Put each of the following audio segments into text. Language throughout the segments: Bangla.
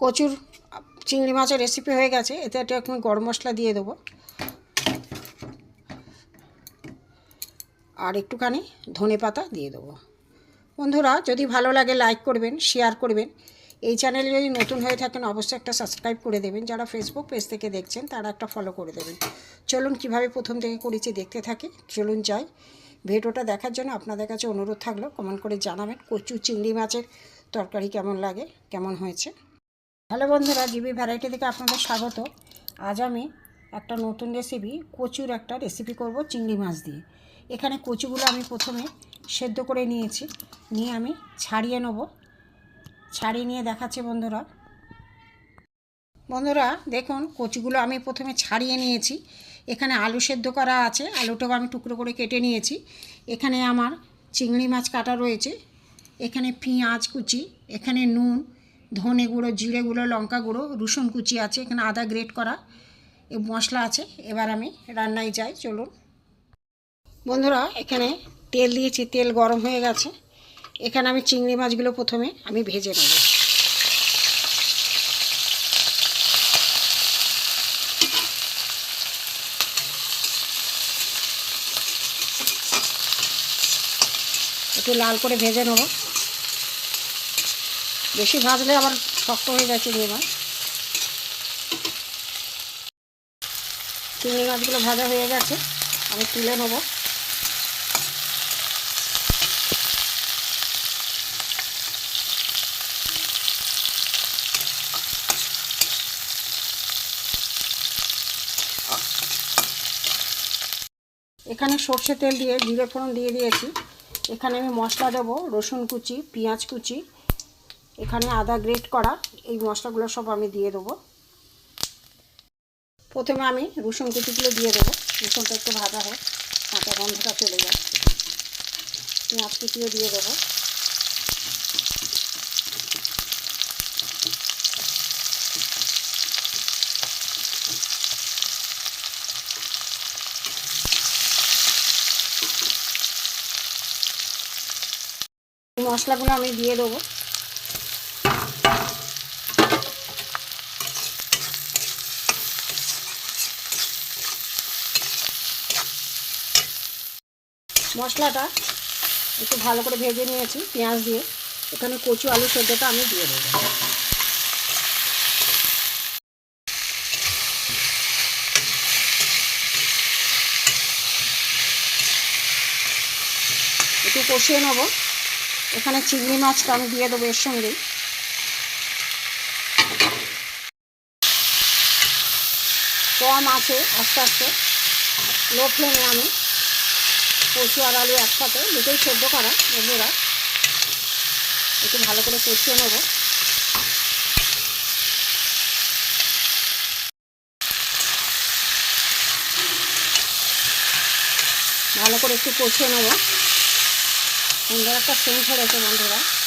কচুর, চিংড়ি মাছের রেসিপি হয়ে গেছে, এতে একটা একটু গরম মশলা দিয়ে দেবো। আর একটুখানি ধনে পাতা দিয়ে দেবো। বন্ধুরা, যদি ভালো লাগে লাইক করবেন শেয়ার করবেন। এই চ্যানেলে যদি নতুন হয়ে থাকেন, অবশ্যই একটা সাবস্ক্রাইব করে দেবেন। যারা ফেসবুক পেজ থেকে দেখছেন, তারা একটা ফলো করে দেবেন। চলুন, কীভাবে প্রথম থেকে করেছি দেখতে থাকি। চলুন যাই। ভিডিওটা দেখার জন্য আপনাদের কাছে অনুরোধ থাকল কমেন্ট করে জানাবেন, কচু, চিংড়ি মাছের তরকারি কেমন লাগে, কেমন হয়েছে। হ্যালো বন্ধুরা, জিবি ভ্যারাইটি থেকে আপনাদের স্বাগত। আজ আমি একটা নতুন রেসিপি কচুর একটা রেসিপি করব চিংড়ি মাছ দিয়ে। এখানে কচুগুলো আমি প্রথমে সেদ্ধ করে নিয়েছি। নিয়ে আমি ছাড়িয়ে নেব। ছাড়িয়ে নিয়ে দেখাচ্ছি বন্ধুরা। বন্ধুরা, দেখুন, কচুগুলো আমি প্রথমে ছাড়িয়ে নিয়েছি। এখানে আলু সেদ্ধ করা আছে। আলুটাও আমি টুকরো করে কেটে নিয়েছি। এখানে আমার চিংড়ি মাছ কাটা রয়েছে। এখানে পেঁয়াজ কুচি, এখানে নুন ধনে গুঁড়ো, জিরে গুঁড়ো, লঙ্কা গুঁড়ো, রসুন কুচি আছে, এখানে আদা গ্রেট করা, এ মশলা আছে। এবার আমি রান্নায় যাই, চলুন। বন্ধুরা, এখানে তেল দিয়েছি, তেল গরম হয়ে গেছে। এখানে আমি চিংড়ি মাছগুলো প্রথমে আমি ভেজে নেব। একটু লাল করে ভেজে নেব। বেশি ভাজলে আবার শক্ত হয়ে যায় চিংড়ি মাছ। চিংড়ি মাছগুলো ভাজা হয়ে গেছে, আমি তুলে নেব। এখানে সর্ষে তেল দিয়ে, জিরে ফোড়ন দিয়ে দিয়েছি। এখানে আমি মশলা দেবো, রসুন কুচি, পেঁয়াজ কুচি এখানে আদা গ্রেট করা, এই মশলাগুলো সব আমি দিয়ে দেবো। প্রথমে আমি রসুন কুচিগুলো দিয়ে দেবো। রসুনটা একটু ভাজা হোক, কাঁচা গন্ধটা চলে যায় পেঁয়াজ কুচিও দিয়ে দেবো। মশলাগুলো আমি দিয়ে দেবো। মশলাটা একটু ভালো করে ভেজে নিয়েছি পেঁয়াজ দিয়ে। এখানে কচু আলু সেদ্ধটা আমি দিয়ে দেবো। একটু কষিয়ে নেব। এখানে চিংড়ি মাছটা আমি দিয়ে দেবো এর সঙ্গেই কম আছে আস্তে আস্তে। লো ফ্লেমে আমি কচু আর আলু একসাথে, দুটোই সেদ্ধ করা বন্ধুরা। একটু ভালো করে কষিয়ে নেব। ভালো করে একটু কষিয়ে নেব। সুন্দর একটা সেন্ট হয়েছে বন্ধুরা।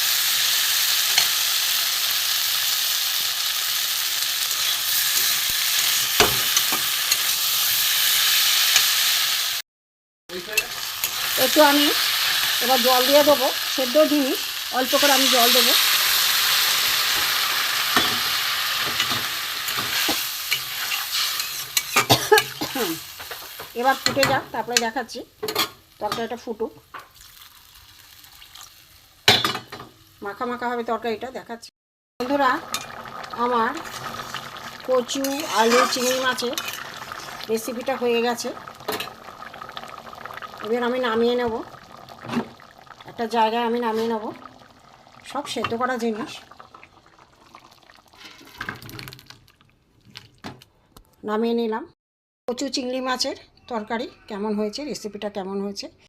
একটু আমি এবার জল দিয়ে দেবো, সেদ্ধ জিনিস, অল্প করে আমি জল দেবো। এবার ফুটে যাক, তারপরে দেখাচ্ছি তরকারিটা ফুটুক। মাখা মাখা হবে তরকারিটা, দেখাচ্ছি। বন্ধুরা, আমার কচু, আলু, চিংড়ি মাছের রেসিপিটা হয়ে গেছে। এবার আমি নামিয়ে নেব। একটা জায়গায় আমি নামিয়ে নেব। সব সেদ্ধ করা জিনিস। নামিয়ে নিলাম। কচু চিংড়ি মাছের তরকারি কেমন হয়েছে? রেসিপিটা কেমন হয়েছে?